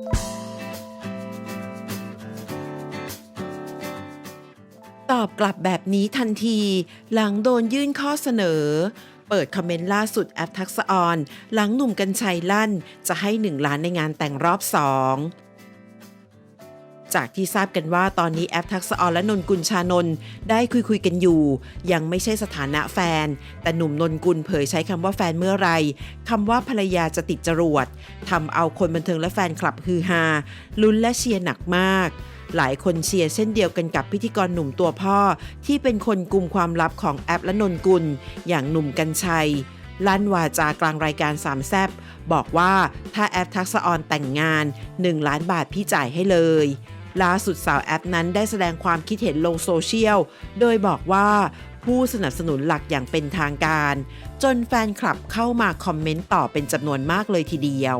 ตอบกลับแบบนี้ทันที หลังโดนยื่นข้อเสนอ เปิดคอมเมนต์ล่าสุดแอปทักษออน หลังหนุ่มกัญชัยลั่น จะให้1ล้านในงานแต่งรอบ2 จากที่ทราบกันว่าตอนนี้แอปทักษะออนและนนกุลชานนท์ได้คุยคุยกันอยู่ ยังไม่ใช่สถานะแฟน แต่หนุ่มนนกุลเผยใช้คำว่าแฟนเมื่อไรคำว่าภรรยาจะติดจรวดทำเอาคนบันเทิงและแฟนคลับฮือฮาลุ้นและเชียร์หนักมากหลายคนเชียร์เช่นเดียวกันกับพิธีกรหนุ่มตัวพ่อ ที่เป็นคนกลุ่มความลับของแอปและนนกุล อย่างหนุ่มกัญชัย ลั่นวาจากลางรายการสามแซบบอกว่าถ้าแอปทักษะออนแต่งงาน 1 ล้านบาทพี่จ่ายให้เลย ล่าสุดสาวแอปนั้นได้แสดงความคิดเห็นลงโซเชียล โดยบอกว่าผู้สนับสนุนหลักอย่างเป็นทางการ จนแฟนคลับเข้ามาคอมเมนต์ต่อเป็นจำนวนมากเลยทีเดียว